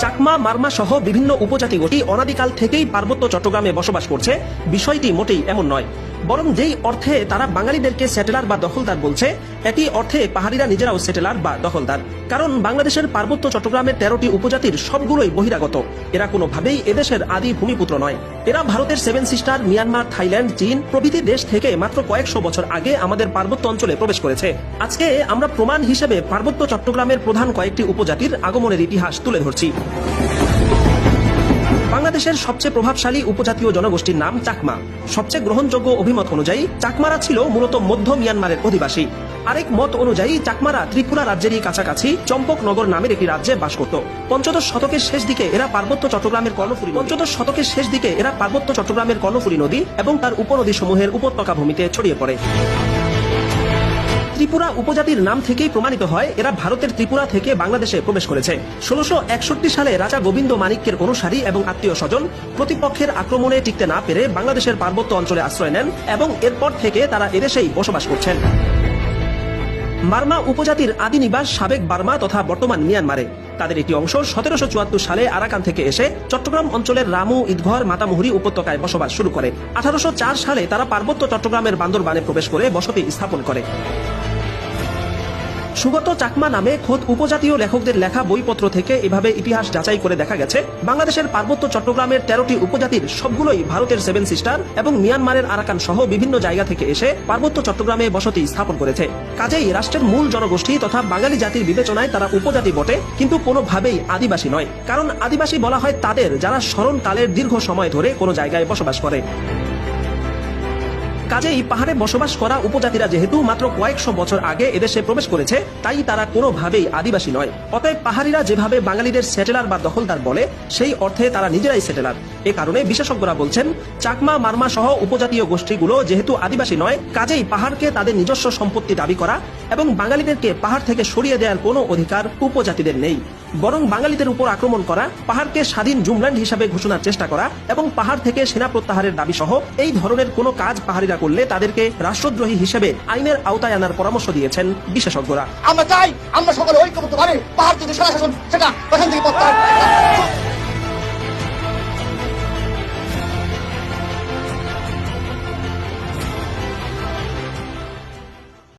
চাকমা, মারমা সহ বিভিন্ন উপজাতি গোষ্ঠী অনাদিকাল থেকেই পার্বত্য চট্টগ্রামে বসবাস করছে। বিষয়টি মোটেই এমন নয়। বরং যেই অর্থে তারা বাঙালিদেরকে সেটেলার বা দখলদার বলছে, একই অর্থে পাহাড়িরা নিজেরাও সেটেলার বা দখলদার। কারণ বাংলাদেশের পার্বত্য চট্টগ্রামের তেরোটি উপজাতির সবগুলোই বহিরাগত। এরা কোনোভাবেই এদেশের আদি ভূমিপুত্র নয়। এরা ভারতের সেভেন সিস্টার মিয়ানমার থাইল্যান্ড চীন প্রভৃতি দেশ থেকে মাত্র কয়েকশো বছর আগে আমাদের পার্বত্য অঞ্চলে প্রবেশ করেছে। আজকে আমরা প্রমাণ হিসেবে পার্বত্য চট্টগ্রামের প্রধান কয়েকটি উপজাতির আগমনের ইতিহাস তুলে ধরছি। বাংলাদেশের সবচেয়ে প্রভাবশালী উপজাতীয় জনগোষ্ঠীর নাম চাকমা। সবচেয়ে গ্রহণযোগ্য অভিমত অনুযায়ী, চাকমারা ছিল মূলত মধ্য মিয়ানমারের অধিবাসী। আরেক মত অনুযায়ী, চাকমারা ত্রিপুরা রাজ্যেরই কাছাকাছি চম্পকনগর নামের একটি রাজ্যে বাস করত। পঞ্চদশ শতকের শেষ দিকে এরা পার্বত্য চট্টগ্রামের কর্ণফুলী পঞ্চদশ শতকের শেষ দিকে এরা পার্বত্য চট্টগ্রামের কর্ণফুলী নদী এবং তার উপনদী সমূহের উপত্যকা ভূমিতে ছড়িয়ে পড়ে। ত্রিপুরা উপজাতির নাম থেকেই প্রমাণিত হয়, এরা ভারতের ত্রিপুরা থেকে বাংলাদেশে প্রবেশ করেছে। ষোলোশো একষট্টি সালে রাজা গোবিন্দ মানিক্যের অনুসারী এবং আত্মীয় স্বজন প্রতিপক্ষের আক্রমণে টিকতে না পেরে বাংলাদেশের পার্বত্য অঞ্চলে আশ্রয় নেন এবং এরপর থেকে তারা এদেশেই বসবাস করছেন। মার্মা উপজাতির আদি নিবাস সাবেক বার্মা তথা বর্তমান মিয়ানমারে। তাদের একটি অংশ সতেরোশো চুয়াত্তর সালে আরাকান থেকে এসে চট্টগ্রাম অঞ্চলের রামু ঈদঘর মাতামুহুরি উপত্যকায় বসবাস শুরু করে। আঠারোশো চার সালে তারা পার্বত্য চট্টগ্রামের বান্দরবানে প্রবেশ করে বসতি স্থাপন করে। সুগত চাকমা নামে খোদ উপজাতীয় লেখকদের লেখা বইপত্র থেকে এভাবে ইতিহাস যাচাই করে দেখা গেছে। বাংলাদেশের পার্বত্য চট্টগ্রামের তেরোটি উপজাতির সবগুলোই ভারতের সেভেন সিস্টার এবং মিয়ানমারের আরাকান সহ বিভিন্ন জায়গা থেকে এসে পার্বত্য চট্টগ্রামে বসতি স্থাপন করেছে। কাজেই রাষ্ট্রের মূল জনগোষ্ঠী তথা বাঙালি জাতির বিবেচনায় তারা উপজাতি বটে, কিন্তু কোনোভাবেই আদিবাসী নয়। কারণ আদিবাসী বলা হয় তাদের যারা স্মরণকালের দীর্ঘ সময় ধরে কোনো জায়গায় বসবাস করে। কাজেই পাহাড়ে বসবাস করা উপজাতিরা যেহেতু মাত্র কয়েকশো বছর আগে এদেশে প্রবেশ করেছে, তাই তারা কোনোভাবেই আদিবাসী নয়। অতএব পাহাড়িরা যেভাবে বাঙালিদের সেটেলার বা দখলদার বলে, সেই অর্থে তারা নিজেরাই সেটেলার এ কারণে বিশেষজ্ঞরা বলছেন, চাকমা মারমা সহ উপজাতীয় গোষ্ঠীগুলো যেহেতু আদিবাসী নয়, কাজেই পাহাড়কে তাদের নিজস্ব সম্পত্তি দাবি করা এবং বাঙালিদেরকে পাহাড় থেকে সরিয়ে দেওয়ার কোনো অধিকার উপজাতিদের নেই। বরং বাঙালিদের উপর আক্রমণ করা, পাহাড়কে স্বাধীন জুমল্যান্ড হিসাবে ঘোষণার চেষ্টা করা এবং পাহাড় থেকে সেনা প্রত্যাহারের দাবি সহ এই ধরনের কোনো কাজ পাহাড়িরা করলে তাদেরকে রাষ্ট্রদ্রোহী হিসেবে আইনের আওতায় আনার পরামর্শ দিয়েছেন বিশেষজ্ঞরা। আমরা চাই, আমরা সকলে ঐক্যবদ্ধভাবে পাহাড় থেকে সেনা শাসন, সেটা থেকে